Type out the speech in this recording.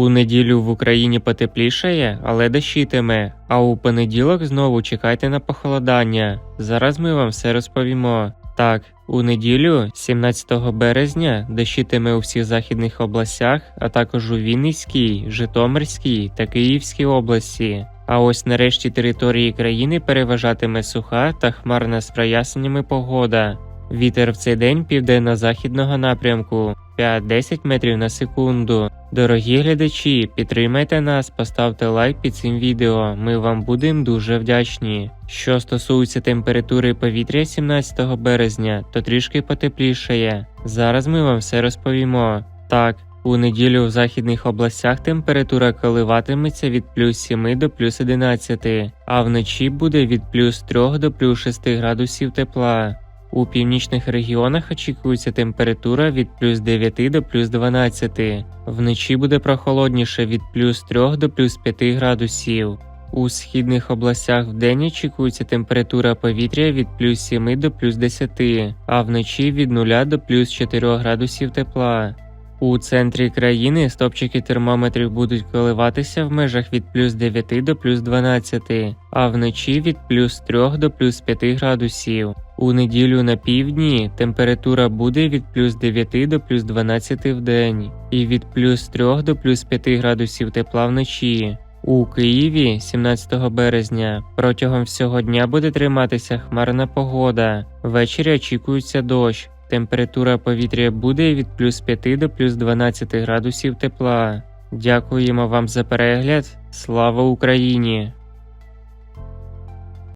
У неділю в Україні потеплішає, але дощитиме. А у понеділок знову чекайте на похолодання. Зараз ми вам все розповімо. Так, у неділю, 17 березня, дощитиме у всіх західних областях, а також у Вінницькій, Житомирській та Київській області. А ось нарешті території країни переважатиме суха та хмарна з проясненнями погода. Вітер в цей день південно-західного напрямку 5-10 метрів на секунду. Дорогі глядачі, підтримайте нас, поставте лайк під цим відео. Ми вам будемо дуже вдячні. Що стосується температури повітря 17 березня, то трішки потеплішає. Зараз ми вам все розповімо. Так, у неділю в західних областях температура коливатиметься від плюс 7 до плюс 11, а вночі буде від плюс 3 до плюс 6 градусів тепла. У північних регіонах очікується температура від плюс 9 до плюс 12. Вночі буде прохолодніше від плюс 3 до плюс 5 градусів. У східних областях вдень очікується температура повітря від плюс 7 до плюс 10, а вночі від 0 до плюс 4 градусів тепла. У центрі країни стопчики термометрів будуть коливатися в межах від плюс 9 до плюс 12, а вночі від плюс 3 до плюс 5 градусів. У неділю на півдні температура буде від плюс 9 до плюс 12 в день і від плюс 3 до плюс 5 градусів тепла вночі. У Києві 17 березня протягом всього дня буде триматися хмарна погода. Ввечері очікується дощ. Температура повітря буде від плюс 5 до плюс 12 градусів тепла. Дякуємо вам за перегляд. Слава Україні!